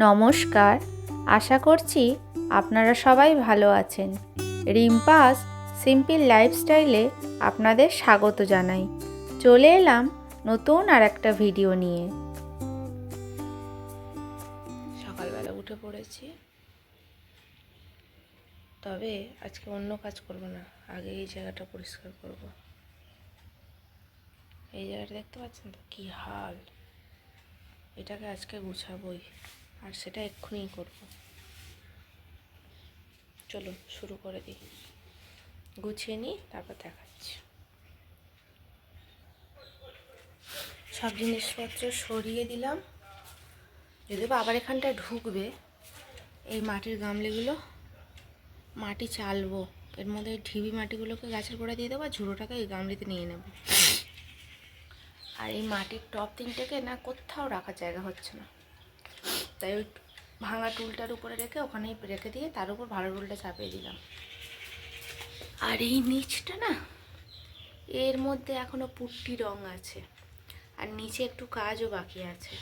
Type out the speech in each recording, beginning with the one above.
নমস্কার। আশা করছি আপনারা সবাই ভালো আছেন। রিম্পাস সিম্পল লাইফস্টাইলে আপনাদের স্বাগত জানাই। চলে এলাম নতুন আর একটা ভিডিও নিয়ে। সকালবেলা উঠে পড়েছি। তবে আজকে অন্য কাজ করব না, আগে এই জায়গাটা পরিষ্কার করব। এই জায়গাটা দেখতে পাচ্ছেন তো? কী হাল। এটাকে আজকে গুছাবই। আর সেটা এক্ষুনি করব। চলো, শুরু করে দিই। গুছিয়ে নিই, তারপর দেখাচ্ছি। সব জিনিসপত্র সরিয়ে দিলাম। যদি আবার এখানটায় ঢুকবে, এই মাটির গামলিগুলো, মাটি চালবো। এর মধ্যে ঢিবি মাটিগুলোকে গাছের গোড়া দিয়ে দেবো, আর ঝুড়োটাকে এই গামলিতে নিয়ে নেব। আর এই মাটির টপ তিনটেকে না, কোথাও রাখার জায়গা হচ্ছে না। তাই ওই ভাঙা টুলটার উপরে রেখে ওখানেই রেখে দিয়ে তার উপর ভালো টুলটা চাপিয়ে দিলাম। আর এই নিচটা না, এর মধ্যে এখনও পুট্টি রং আছে, আর নিচে একটু কাজও বাকি আছে।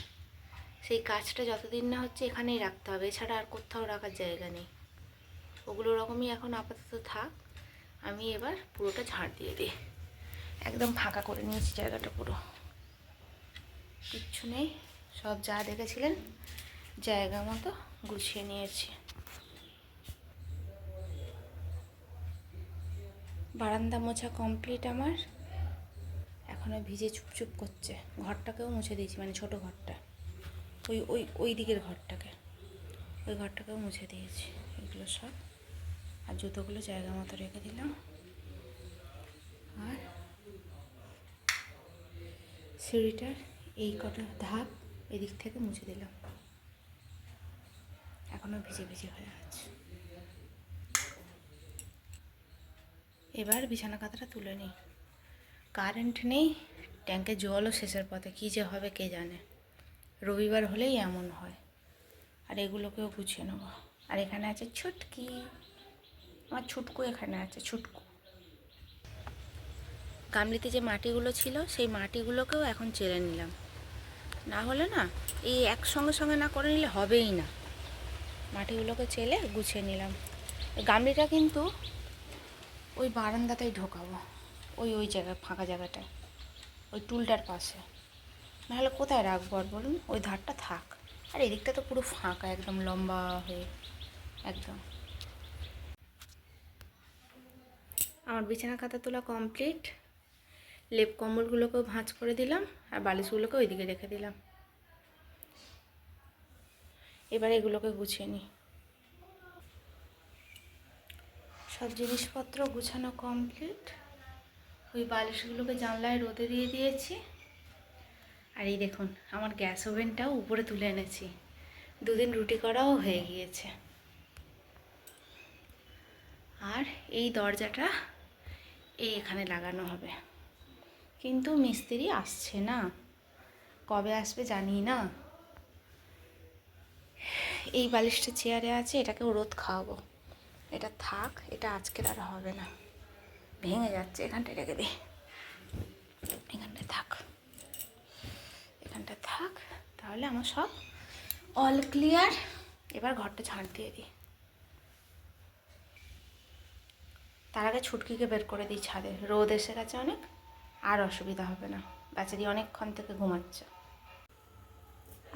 সেই কাজটা যতদিন না হচ্ছে এখানেই রাখতে হবে, এছাড়া আর কোথাও রাখার জায়গা নেই। ওগুলো রকমই এখন আপাতত থাক, আমি এবার পুরোটা ঝাড় দিয়ে দিই। একদম ফাঁকা করে নিয়েছি জায়গাটা পুরো। কিচ্ছু নেই, সব যা দেখেছিলেন জায়গা মতো গুছিয়ে নিয়েছি। বারান্দা মোছা কমপ্লিট আমার। এখনও ভিজে চুপচুপ করছে। ঘরটাকেও মুছে দিয়েছি মানে ছোট ঘরটা। ওই ওই ওই দিকের ঘরটাকে। ওই ঘরটাকেও মুছে দিয়েছি। এগুলো সব। আর জুতোগুলো জায়গা মতো রেখে দিলাম। আর সিঁড়িটার এই কটা ধাপ এদিক থেকে মুছে দিলাম। এখনও ভিজে ভিজে হয়ে আছে। এবার বিছানা কাঁথাটা তুলে নিই। কারেন্ট নেই ট্যাঙ্কে জলও শেষের পথে, কী যে হবে কে জানে। রবিবার হলেই এমন হয়। আর এগুলোকেও গুছিয়ে নেব। আর এখানে আছে ছুটকি। আমার ছুটকু এখানে আছে, ছুটকু। গামলিতে যে মাটিগুলো ছিল, সেই মাটিগুলোকেও এখন চেলে নিলাম। না হলে না, এই একসঙ্গে সঙ্গে না করে নিলে হবেই না। মাটিগুলোকে চেলে গুছিয়ে নিলাম। গামলিটা কিন্তু ওই বারান্দাতেই ঢোকাবো, ওই ওই জায়গায় ফাঁকা জায়গাটায়, ওই টুলটার পাশে। নাহলে কোথায় রাখব আর বলুন? ওই ধারটা থাক। আর এদিকটা তো পুরো ফাঁকা, একদম লম্বা হয়ে, একদম। আমার বিছানা খাতা তোলা কমপ্লিট। লেপ কম্বলগুলোকেও ভাঁজ করে দিলাম, আর বালিশগুলোকে ওইদিকে রেখে দিলাম। এবার এগুলোকে গুছিয়ে নিই। সব জিনিসপত্র গুছানো কমপ্লিট ওই বালিশগুলোকে জানলায় রোদে দিয়ে দিয়েছি। আর এই দেখুন, আমার গ্যাস ওভেনটাও উপরে তুলে এনেছি। দুদিন রুটি করাও হয়ে গিয়েছে। আর এই দরজাটা এই এখানে লাগানো হবে। কিন্তু মিস্ত্রি আসছে না। কবে আসবে জানি না। এই বালিশটা চেয়ারে আছে, এটাকেও রোদ খাওয়াবো। এটা থাক, এটা আজকের আর হবে না। ভেঙে যাচ্ছে এখানটায় রেখে দিই এখানটায় থাক। এখানটা থাক, তাহলে আমার সব অল ক্লিয়ার এবার ঘরটা ঝাঁট দিয়ে দিই। তার আগে ছুটকিকে বের করে দিই ছাদে। রোদ এসে গেছে অনেক, আর অসুবিধা হবে না। বাচ্চারি অনেকক্ষণ থেকে ঘুমাচ্ছে।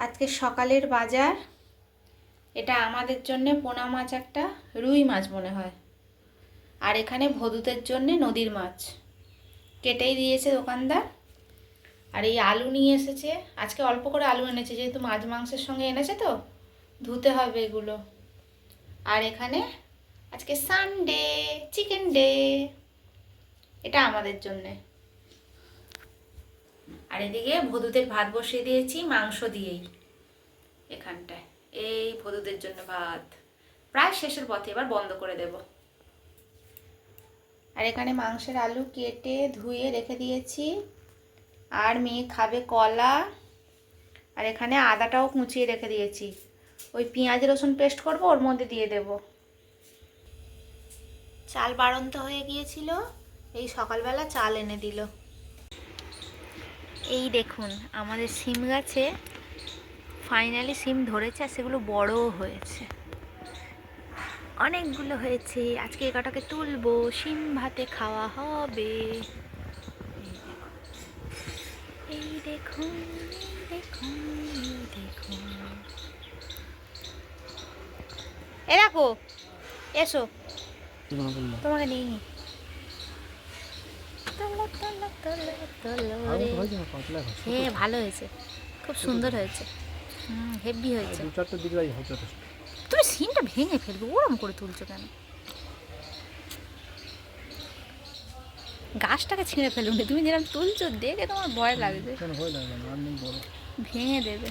আজকে সকালের বাজার এটা আমাদের জন্য পোনা মাছ একটা রুই মাছ মনে হয়। আর এখানে ভদুতের জন্যে নদীর মাছ। কেটেই দিয়েছে দোকানদার। আর এই আলু নিয়ে এসেছে। আজকে অল্প করে আলু এনেছে, যেহেতু মাছ মাংসের সঙ্গে এনেছে তো, ধুতে হবে এগুলো। আর এখানে আজকে সানডে চিকেন ডে এটা আমাদের জন্যে। আর এদিকে ভদুদের ভাত বসিয়ে দিয়েছি, মাংস দিয়েই এখানটায়। এই ভদুদের জন্য ভাত। প্রায় শেষের পথে এবার বন্ধ করে দেব। আর এখানে মাংসের আলু কেটে ধুয়ে রেখে দিয়েছি। আর মেয়ে খাবে কলা। আর এখানে আদাটাও কুচিয়ে রেখে দিয়েছি। ওই পেঁয়াজ রসুন পেস্ট করব ওর মধ্যে দিয়ে দেব। চাল বাড়ন্ত হয়ে গিয়েছিল। এই সকালবেলা চাল এনে দিল। এই দেখুন আমাদের সিম গাছে ফাইনালি সিম ধরেছে আর সেগুলো বড়ও হয়েছে। অনেকগুলো হয়েছে। আজকে এ কটাকে তুলবো। সিম ভাতে খাওয়া হবে। এই দেখুন দেখুন দেখুন এ রাখো। এসো। তোমাকে নিয়ে। হ্যাঁ ভালো হয়েছে। খুব সুন্দর হয়েছে। হুম হেভি হয়েছে। দু চারটে দিকলাই হয় যথেষ্ট। তুমি সিনটা ভেঙে ফেলবে ওরম করে তুলছো কেন? গাছটাকে ছিঁড়ে ফেলুনি তুমি যেরকম তুলছো দেখে তোমার ভয় লাগবে। ভেঙে দেবে।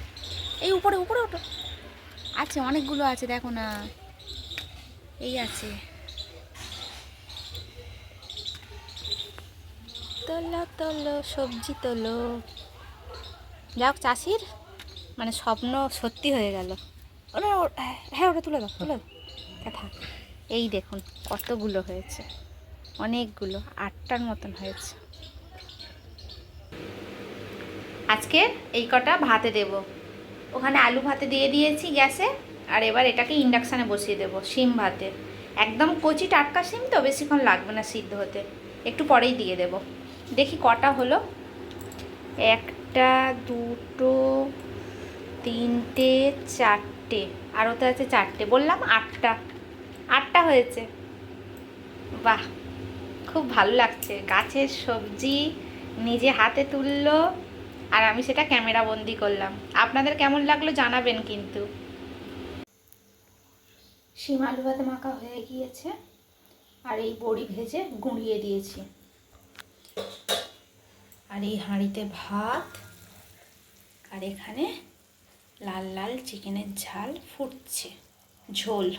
এই উপরে উপরে ওঠো। আছে অনেকগুলো আছে দেখো না। এই আছে। তোলো তোলো সবজি তোলো। যাক চাষির। মানে স্বপ্ন সত্যি হয়ে গেল। ওটা ও- হ্যাঁ ওটা তুলে দাও তুলে দাও। তা থাক। এই দেখুন, কতগুলো হয়েছে। অনেকগুলো, আটটার মতন হয়েছে। আজকে এই কটা ভাতে দেব। ওখানে আলু ভাতে দিয়ে দিয়েছি গ্যাসে, আর এবার এটাকে ইন্ডাকশানে বসিয়ে দেবো, শিম ভাতে। একদম কচি টাটকা শিম তো, বেশিক্ষণ লাগবে না সিদ্ধ হতে। একটু পরেই দিয়ে দেব। দেখি কটা হলো। একটা, দুটো তিনটে, চারটে। আর ওতে আছে চারটে। বললাম আটটা। আটটা হয়েছে। বাহ! খুব ভালো লাগছে। গাছের সবজি নিজে হাতে তুললো আর আমি সেটা ক্যামেরা বন্দি করলাম। আপনাদের কেমন লাগল জানাবেন কিন্তু। শিম আলু ভাতে মাখা হয়ে গিয়েছে আর এই বড়ি ভেজে গুঁড়িয়ে দিয়েছি। আর এই হাঁড়িতে ভাত আর এখানে লাল লাল চিকেনের ঝাল ফুটছে, ঝোল।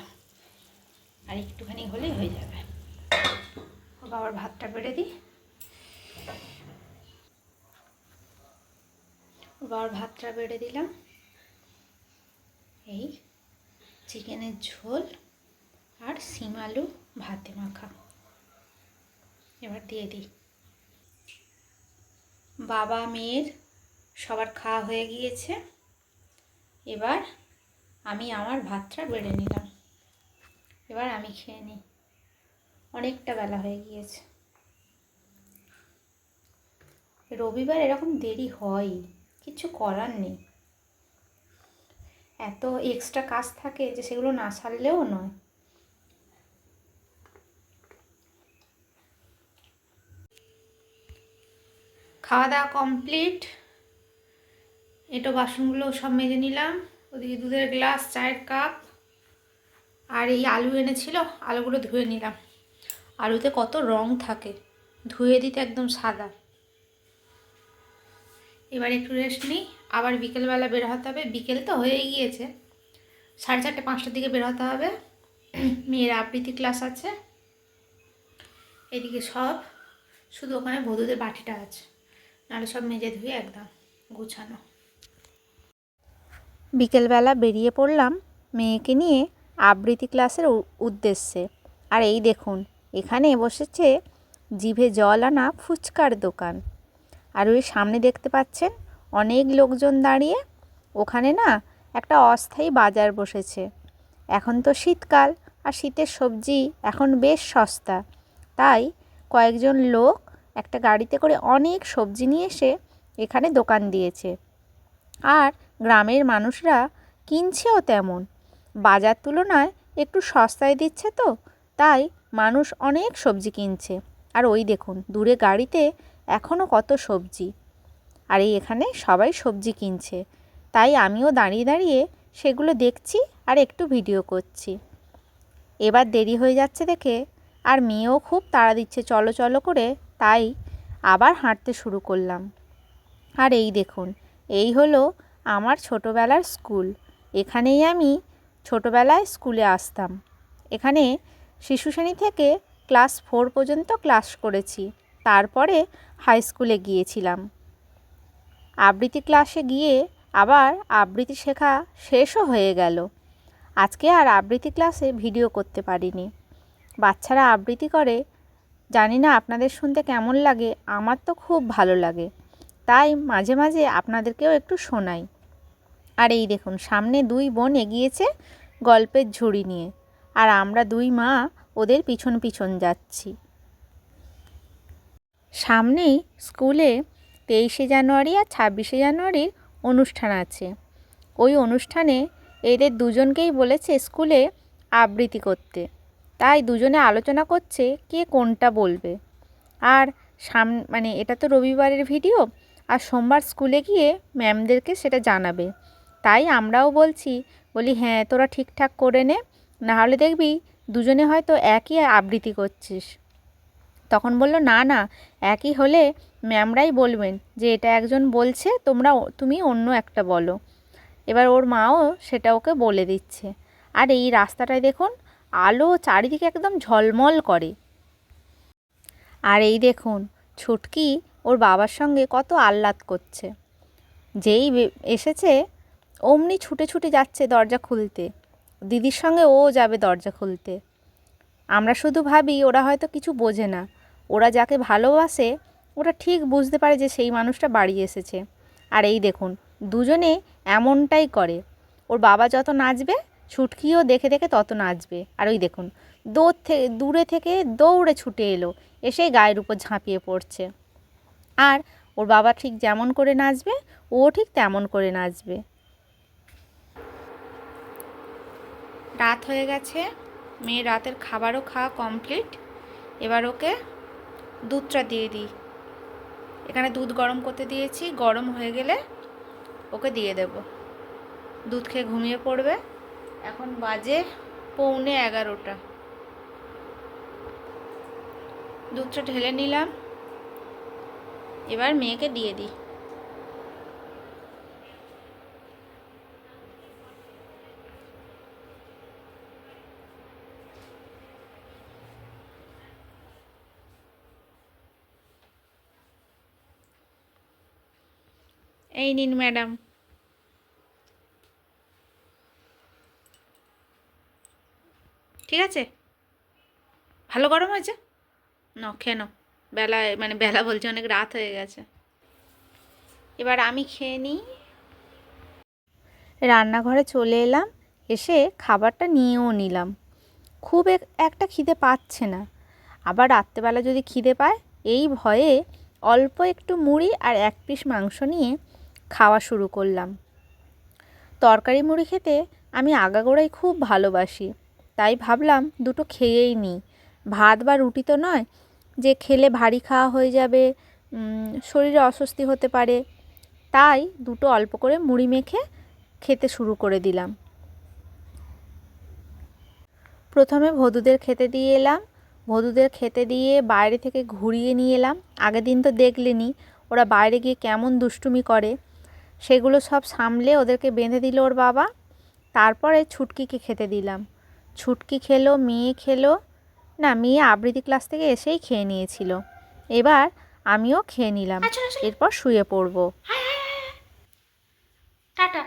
আর একটুখানি হলেই হয়ে যাবে। ও বাবার ভাতটা বেড়ে দিই। বাবার ভাতটা বেড়ে দিলাম। এই চিকেনের ঝোল আর শিম আলু ভাতে মাখা। এবার দিয়ে দিই। বাবা, মেয়ের সবার খাওয়া হয়ে গিয়েছে। এবার আমি আমার ভাতটা বেড়ে নিলাম। এবার আমি খেয়ে নিই। অনেকটা বেলা হয়ে গিয়েছে। রবিবার এরকম দেরি হয় কিছু করার নেই। এত এক্সট্রা কাজ থাকে যে সেগুলো না সারলেও নয়। খাওয়া দাওয়া কমপ্লিট এটো বাসনগুলো সব মেজে নিলাম। ওদিকে দুধের গ্লাস, চায়ের কাপ আর এই আলু এনেছিল, আলুগুলো ধুয়ে নিলাম। আলুতে কত রং থাকে, ধুয়ে দিতে একদম সাদা। এবার একটু রেস্ট নিই। আবার বিকেলবেলা বের হতে হবে। বিকেল তো হয়েই গিয়েছে। সাড়ে চারটে, পাঁচটার দিকে বের হতে হবে। মেয়ের আবৃত্তি ক্লাস আছে। এদিকে সব, শুধু ওখানে বধুদের বাটিটা আছে। নাহলে সব মেজে ধুয়ে একদম গুছানো। বিকেলবেলা বেরিয়ে পড়লাম মেয়েকে নিয়ে আবৃত্তি ক্লাসের উদ্দেশ্যে। আর এই দেখুন, এখানে বসেছে জিভে জল আনা ফুচকার দোকান। আর ওই সামনে দেখতে পাচ্ছেন অনেক লোকজন দাঁড়িয়ে। ওখানে না একটা অস্থায়ী বাজার বসেছে। এখন তো শীতকাল আর শীতের সবজি এখন বেশ সস্তা। তাই কয়েকজন লোক একটা গাড়িতে করে অনেক সবজি নিয়ে এসে এখানে দোকান দিয়েছে। আর গ্রামের মানুষরা কিনছেও তেমন। বাজার তুলনায় একটু সস্তায় দিচ্ছে তো, তাই মানুষ অনেক সবজি কিনছে। আর ওই দেখুন, দূরে গাড়িতে এখনও কত সবজি। আর এই এখানে সবাই সবজি কিনছে। তাই আমিও দাঁড়িয়ে দাঁড়িয়ে সেগুলো দেখছি আর একটু ভিডিও করছি। এবার দেরি হয়ে যাচ্ছে দেখে, আর মেয়েও খুব তাড়া দিচ্ছে, চলো চলো করে। তাই আবার হাঁটতে শুরু করলাম। আর এই দেখুন এই হলো আমার ছোটোবেলার স্কুল। এখানেই আমি ছোটোবেলায় স্কুলে আসতাম। এখানে শিশু শ্রেণি থেকে ক্লাস ফোর পর্যন্ত ক্লাস করেছি। তারপরে হাই স্কুলে গিয়েছিলাম। আবৃত্তি ক্লাসে গিয়ে আবার আবৃত্তি শেখা শেষও হয়ে গেল। আজকে আর আবৃত্তি ক্লাসে ভিডিও করতে পারিনি। বাচ্চারা আবৃত্তি করে। জানি না আপনাদের শুনতে কেমন লাগে, আমার তো খুব ভালো লাগে। তাই মাঝে মাঝে আপনাদেরকেও একটু শোনাই। আর এই দেখুন, সামনে দুই বোন এগিয়েছে গল্পের ঝুড়ি নিয়ে। আর আমরা দুই মা ওদের পিছন পিছন যাচ্ছি। সামনেই স্কুলে তেইশে জানুয়ারি আর ছাব্বিশে জানুয়ারির অনুষ্ঠান আছে। ওই অনুষ্ঠানে এদের দুজনকেই বলেছে স্কুলে আবৃত্তি করতে। তাই দুজনে আলোচনা করছে কে কোনটা বলবে। আর সাম মানে এটা তো রবিবারের ভিডিও আর সোমবার স্কুলে গিয়ে ম্যামদেরকে সেটা জানাবে। তাই আমরাও বলছি, বলি হ্যাঁ তোরা ঠিকঠাক করে নে, নাহলে দেখবি দুজনে হয়তো একই আবৃত্তি করছিস। তখন বলল, না না, একই হলে ম্যামরাই বলবেন যে এটা একজন বলছে, তোমরা তুমি অন্য একটা বলো। এবার ওর মাও সেটা ওকে বলে দিচ্ছে। আর এই রাস্তাটায় দেখুন, আলো চারিদিকে একদম ঝলমল করে। আর এই দেখুন, ছুটকি ওর বাবার সঙ্গে কত আহ্লাদ করছে। যেই এসেছে, অমনি ছুটে ছুটে যাচ্ছে দরজা খুলতে। দিদির সঙ্গে ও যাবে দরজা খুলতে। আমরা শুধু ভাবি, ওরা হয়তো কিছু বোঝে না। ওরা যাকে ভালোবাসে, ওরা ঠিক বুঝতে পারে যে সেই মানুষটা বাড়ি এসেছে। আর এই দেখুন, দুজনে এমনটাই করে। ওর বাবা যত নাচবে, ছুটকিও দেখে দেখে তত নাচবে। আর ওই দেখুন, দূর থেকে দূরে থেকে দৌড়ে ছুটে এলো। এসে গায়ের উপর ঝাঁপিয়ে পড়ছে। আর ওর বাবা ঠিক যেমন করে নাচবে, ও ঠিক তেমন করে নাচবে। রাত হয়ে গেছে, মেয়ের রাতের খাবারও খাওয়া কমপ্লিট এবার ওকে দুধটা দিয়ে দিই। এখানে দুধ গরম করতে দিয়েছি, গরম হয়ে গেলে ওকে দিয়ে দেব। দুধ খেয়ে ঘুমিয়ে পড়বে। এখন বাজে পৌনে এগারোটা। দুধটা ঢেলে নিলাম। এবার মেয়েকে দিয়ে দিই। এই নিন ম্যাডাম। ঠিক আছে? ভালো গরম হয়েছে? ন, খেয়ে নাও। বেলা মানে বেলা বলছে, অনেক রাত হয়ে গেছে। এবার আমি খেয়ে নিই। রান্নাঘরে চলে এলাম, এসে খাবারটা নিয়েও নিলাম। খুব এক- একটা খিদে পাচ্ছে না। আবার রাত্রেবেলা যদি খিদে পায়, এই ভয়ে অল্প একটু মুড়ি আর এক পিস মাংস নিয়ে খাওয়া শুরু করলাম। তরকারি মুড়ি খেতে আমি আগাগোড়াই খুব ভালোবাসি। তাই ভাবলাম দুটো খেয়েই নিই। ভাত বা রুটি তো নয় যে খেলে ভারী খাওয়া হয়ে যাবে শরীরে অস্বস্তি হতে পারে। তাই দুটো অল্প করে মুড়ি মেখে খেতে শুরু করে দিলাম। প্রথমে ভদুদের খেতে দিয়ে এলাম। ভদুদের খেতে দিয়ে বাইরে থেকে ঘুরিয়ে নিয়ে এলাম। আগের দিন তো দেখলেনি ওরা বাইরে গিয়ে কেমন দুষ্টুমি করে। সেগুলো সব সামলে ওদেরকে বেঁধে দিল ওর বাবা। তারপরে ছুটকিকে খেতে দিলাম। ছুটকি খেলো, মেয়ে খেলো না মেয়ে আবৃত্তি ক্লাস থেকে এসেই খেয়ে নিয়েছিল। এবার আমিও খেয়ে নিলাম। আচ্ছা আচ্ছা। এরপর শুয়ে পড়ব। টাটা।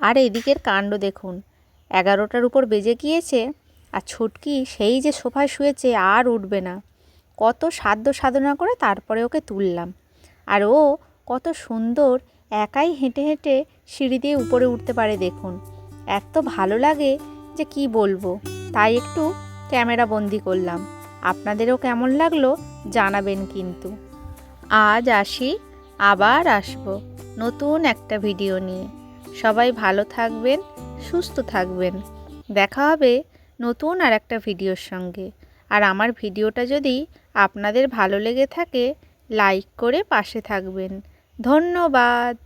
আর এদিকের কাণ্ড দেখুন। এগারোটার উপর বেজে গিয়েছে আর ছুটকি সেই যে সোফায় শুয়েছে আর উঠবে না। কত সাধ্য সাধনা করে তারপরে ওকে তুললাম। আর ও কত সুন্দর একাই হেঁটে হেঁটে সিঁড়ি দিয়ে উপরে উঠতে পারে দেখুন। এত ভালো লাগে যে কি বলব, তাই একটু ক্যামেরা বন্দি করলাম। আপনাদেরও কেমন লাগল জানাবেন কিন্তু। আজ আসি, আবার আসব নতুন একটা ভিডিও নিয়ে। সবাই ভালো থাকবেন, সুস্থ থাকবেন। দেখা হবে নতুন আর একটা ভিডিওর সঙ্গে। আর আমার ভিডিওটা যদি আপনাদের ভালো লেগে থাকে, লাইক করে পাশে থাকবেন। ধন্যবাদ।